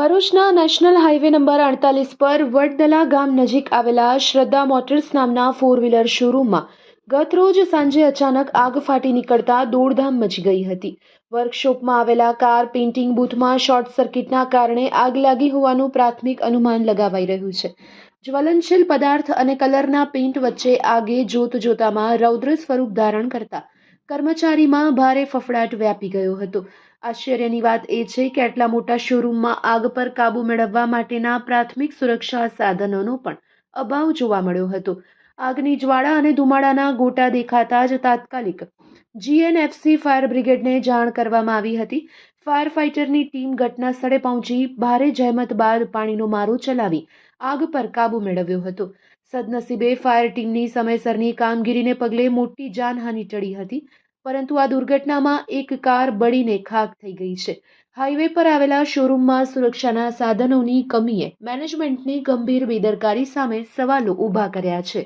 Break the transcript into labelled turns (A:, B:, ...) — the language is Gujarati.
A: ભરૂચના નેશનલ હાઈવે નંબર અડતાલીસ પર વડદલા ગામ નજીક આવેલા શ્રદ્ધા મોટર્સ નામના ફોર વ્હીલર શોરૂમમાં ગત રોજ સાંજે અચાનક આગ ફાટી નીકળતા દોડધામ મચી ગઈ હતી. વર્કશોપમાં આવેલા કાર પેઇન્ટિંગ બૂથમાં શોર્ટ સર્કિટના કારણે આગ લાગી હોવાનું પ્રાથમિક અનુમાન લગાવાઈ રહ્યું છે. જ્વલનશીલ પદાર્થ અને કલરના પેઇન્ટ વચ્ચે આગે જોત જોતામાં રૌદ્ર સ્વરૂપ ધારણ કરતા કર્મચારીમાં ભારે ફફડાટ વ્યાપી ગયો હતો. આશ્ચર્યની વાત એ છે કે આટલા મોટા શોરૂમમાં આગ પર કાબૂ મેળવવા માટેના પ્રાથમિક સુરક્ષા સાધનોનો પણ અભાવ જોવા મળ્યો હતો. આગની જ્વાળા અને ધુમાડાના ગોટા દેખાતા જ તાત્કાલિક જીએનએફસી ફાયર બ્રિગેડને જાણ કરવામાં આવી હતી. ફાયર ફાઇટરની ટીમ ઘટના સ્થળે પહોંચી ભારે જહેમત બાદ પાણીનો મારો ચલાવી આગ પર કાબુ મેળવ્યો હતો. સદનસીબે ફાયર ટીમની સમયસરની કામગીરીને પગલે મોટી જાનહાનિ ટળી હતી, પરંતુ આ દુર્ઘટનામાં એક કાર બળીને ખાક થઈ ગઈ છે. હાઈવે પર આવેલા શોરૂમમાં સુરક્ષાના સાધનોની કમીએ મેનેજમેન્ટની ગંભીર બેદરકારી સામે સવાલો ઊભા કર્યા છે.